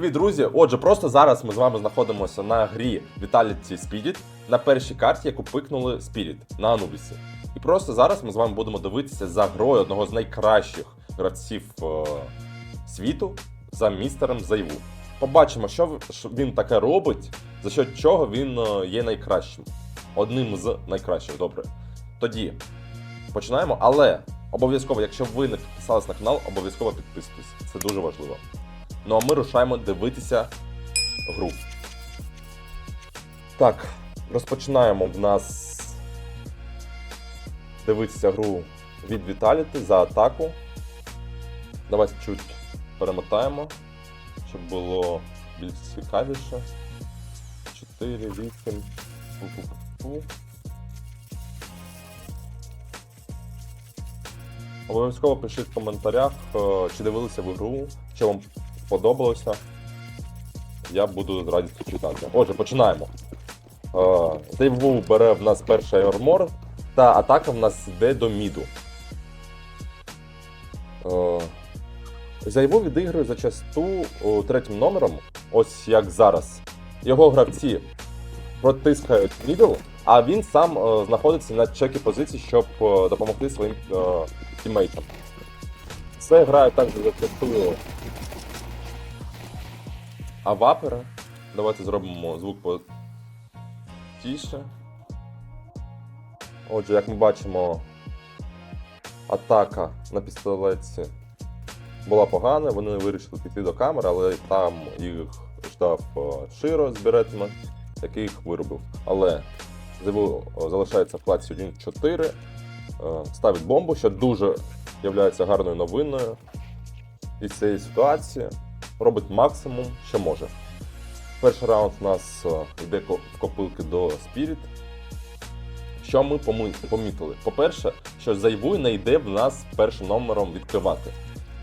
Привіт, друзі! Отже, просто зараз ми з вами знаходимося на грі Vitality Spirit на першій карті, яку пикнули Spirit на Анубісі. І просто зараз ми з вами будемо дивитися за грою одного з найкращих гравців е, світу за містером Зайву. Побачимо, що він таке робить, за що чого він е, є найкращим. Одним з найкращих, добре. Тоді починаємо, але обов'язково, якщо ви не підписались на канал, обов'язково підписуйтесь. Це дуже важливо. Ну а ми рушаємо дивитися гру. Так, розпочинаємо в нас дивитися гру від Vitality за атаку. Давайте чуть перемотаємо, щоб було більш цікавіше. 4, 8. Фу-фу-фу. Обов'язково пишіть в коментарях, е, чи дивилися ви гру, що вам сподобалося. Я буду з радістю читати. Отже, починаємо. Дейву бере в нас перший армор, та атака в нас йде до міду. Е, Зайву відігрує зачасту о, третім номером, ось як зараз. Його гравці протискають мідл, а він сам е, знаходиться на чекі позиції, щоб е, допомогти своїм е, тіммейтам. Це грає також зачасту Авапера. Давайте зробимо звук потіше. Отже, як ми бачимо, атака на пістолетці була погана, вони вирішили піти до камери, але там їх ждав е, Широ з Беретма, який їх виробив. Але залишається в класі 1-4, е, ставить бомбу, що дуже є гарною новиною із цієї ситуації. Робить максимум, що може. Перший раунд у нас е, йде в копилки до Spirit. Що ми помітили? По-перше, що Зайвуй не йде в нас першим номером відкривати.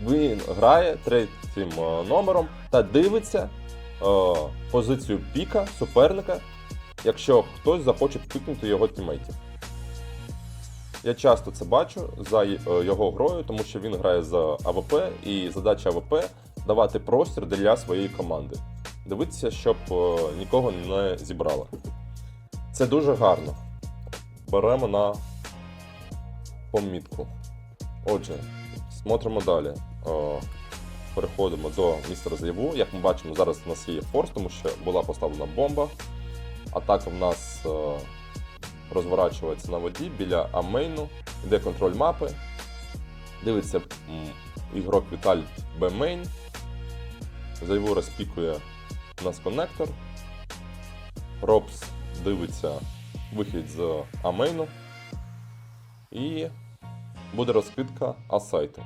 Він грає третім е, номером та дивиться е, позицію піка суперника, якщо хтось захоче пікнути його тімейтів. Я часто це бачу за е, його грою, тому що він грає за АВП, і задача АВП давати простір для своєї команди. Дивитися, щоб е, нікого не зібрало. Це дуже гарно. Беремо на помітку. Отже, смотримо далі. Е, Переходимо до містера заяву. Як ми бачимо, зараз у нас є форс, тому що була поставлена бомба. Атака в нас е, розворачується на воді біля амейну, йде контроль мапи. Дивиться ігрок Віталь Б-мейн. Зайву розпікує у нас коннектор. Робс дивиться вихід з амейну. І буде розкидка асайту.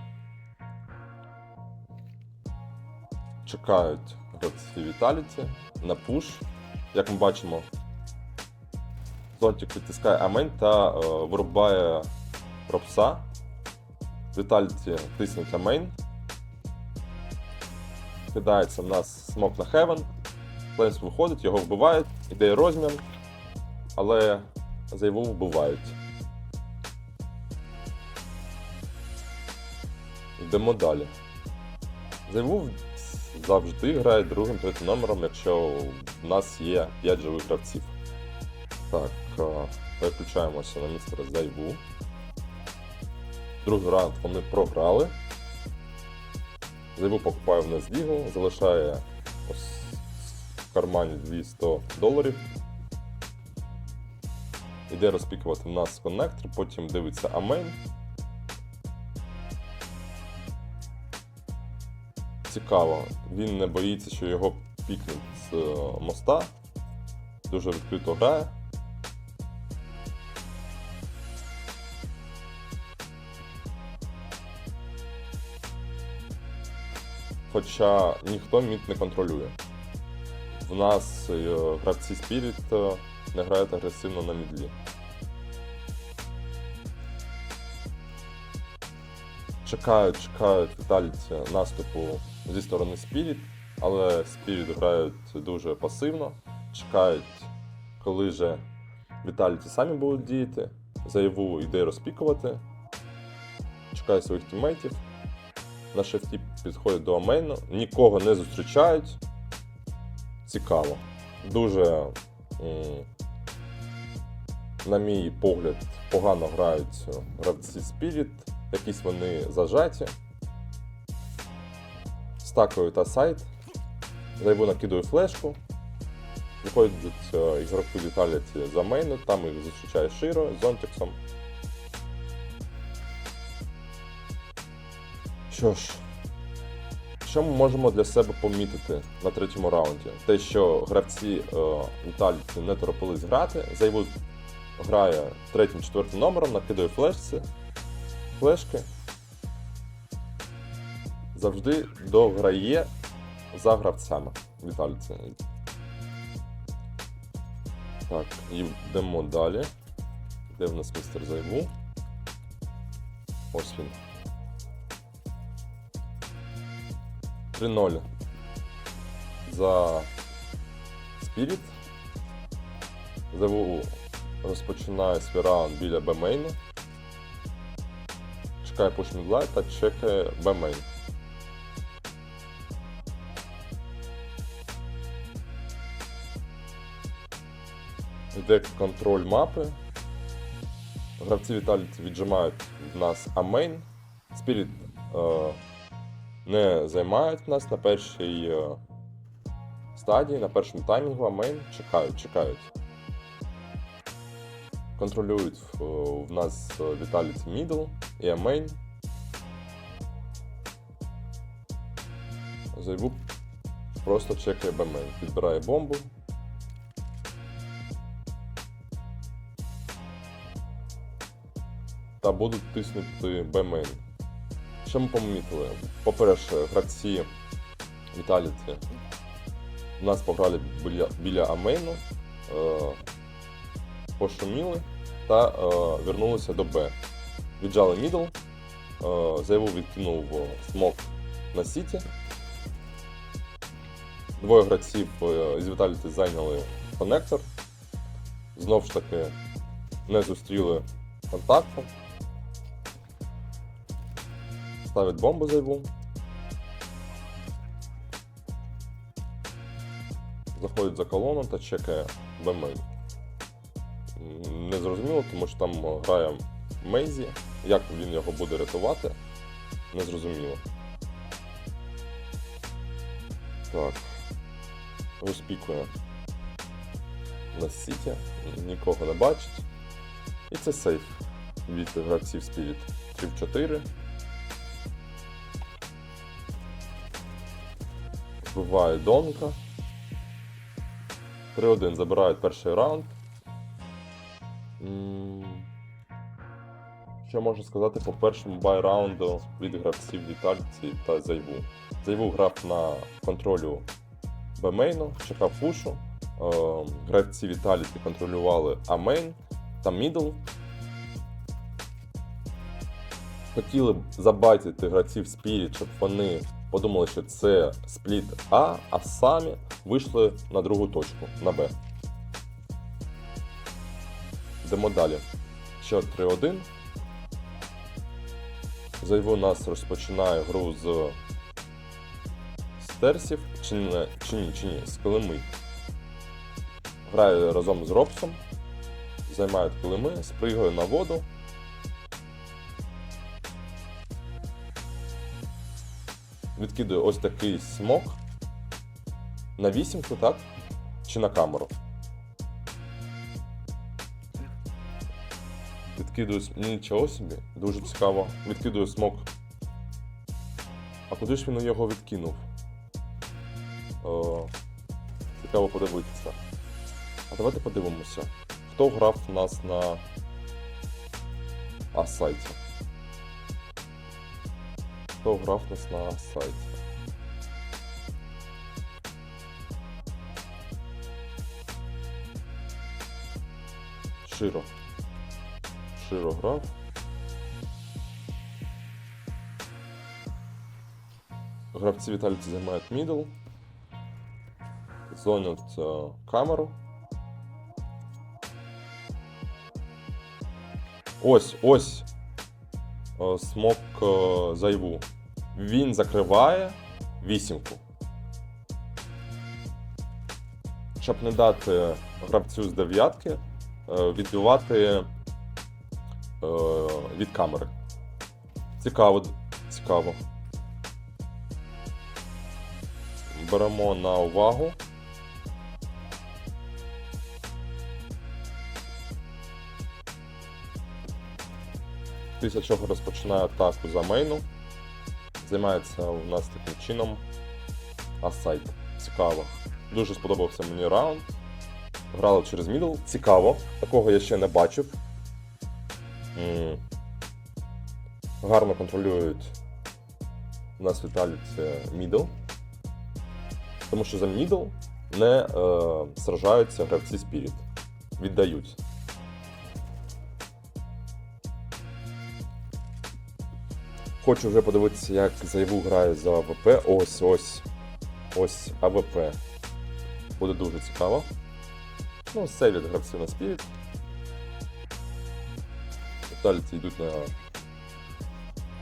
Чекають гравці Віталіті на пуш. Як ми бачимо, Зонтик відтискає амень та е, вирубає робса. Віталіті тиснуть амейн. Кидається в нас смок на хевен. Флеймс виходить, його вбивають, іде розмін, але зайву вбивають. Йдемо далі. Зайву завжди грає другим третім номером, якщо в нас є 5 живих гравців. Так, е, переключаємося на містера Зайву. Другий раунд вони програли. Зайву покупає в нас лігу, залишає ось в кармані 200 доларів. Іде розпікувати в нас коннектор, потім дивиться амейн. Цікаво, він не боїться, що його пікнуть з е, моста. Дуже відкрито грає. Хоча ніхто мід не контролює. В нас е, гравці Spirit е, не грають агресивно на мідлі. Чекають, чекають Віталіті наступу зі сторони Spirit, але Spirit грають дуже пасивно. Чекають, коли же Віталіті самі будуть діяти. Заяву йде розпікувати. Чекає своїх тіммейтів. На шефті підходять до амейну, нікого не зустрічають. цікаво. Дуже, на мій погляд, погано грають гравці Spirit, якісь вони зажаті. Стакаю та сайт. Зайву накидаю флешку. Виходять е, ігроки Vitality за мейну, там їх зустрічає Широ з Зонтіксом. Що ж, що ми можемо для себе помітити на третьому раунді? Те, що гравці е, Vitality не торопились грати, Зайву грає третім-четвертим номером, накидає флешці, флешки. Завжди дограє за гравцями Vitality. Так, йдемо далі. Де в нас містер Зайву? Ось він. 3-0 за Spirit. Зайву розпочинає свій раунд біля Б-мейну. Чекає light та чекає Б-мейн. Йде контроль мапи. Гравці Vitality віджимають в нас А-мейн. Е, не займають нас на першій е, стадії, на першому таймінгу А-мейн. Чекають, чекають. Контролюють в, в нас е, Vitality Middle і А-мейн. Зайву просто чекає Б-мейн. Підбирає бомбу. та будуть тиснути Б-мейн. Що ми помітили? По-перше, гравці Vitality у нас пограли біля, біля А-мейну, е, пошуміли та е, вернулися до Б. Віджали мідл, е, заяву відкинув смок на Сіті. Двоє гравців е, з Vitality зайняли коннектор. Знов ж таки не зустріли контакту. Ставить бомбу зайву. Заходить за колону та чекає Б-мейн. М, Не зрозуміло, тому що там грає Мейзі. Як він його буде рятувати, не зрозуміло. Так. Розпікує на Сіті, нікого не бачить. І це сейф від гравців Spirit. 3 в 4. Вбиває Донка. 3-1 забирають перший раунд. Що можу сказати по першому бай-раунду від гравців Vitality та Зайву. Зайву грав на контролю Б-мейну, чекав пушу. Е, Гравці Vitality контролювали А-мейн та мідл. Хотіли б забайтити гравців Spirit, щоб вони подумали, що це спліт А, а самі вийшли на другу точку на Б. Йдемо далі. Ще 3-1. Зайву нас розпочинає гру з стерсів, чи, не, чи ні, чи ні, з килими. Грає разом з Робсом, займають килими, спригує на воду. Відкидує ось такий смок. На вісімку, так? Чи на камеру? Відкидую нічого собі, дуже цікаво. Відкидую смок. А куди ж він його відкинув? О, цікаво подивитися. А давайте подивимося, хто грав у нас на А-сайті. Хто грав у нас на А-сайті? Широ. Широ грав. Гравці Віталіці займають мідл. Зонять е, камеру. Ось, ось. Е, Смок е, зайву. Він закриває вісімку. щоб не дати гравцю з дев'ятки е, відбивати від камери. Цікаво, цікаво. Беремо на увагу. Після чого розпочинає атаку за мейну. Займається у нас таким чином асайт. Цікаво. Дуже сподобався мені раунд. Грали через мідл. Цікаво. Такого я ще не бачив. М. Гарно контролюють у нас віталіті мідл. Тому що за мідл не е, сражаються гравці Spirit. Віддають. Хочу вже подивитися, як Зайву грає за АВП. Ось, ось. Ось АВП. Буде дуже цікаво. Ну, все від гравців на Spirit. Віталіці йдуть на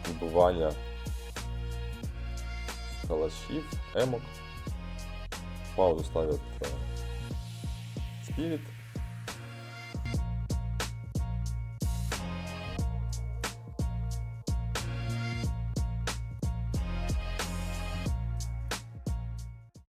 вибивання калашів, емок. Паузу ставлять е, Spirit.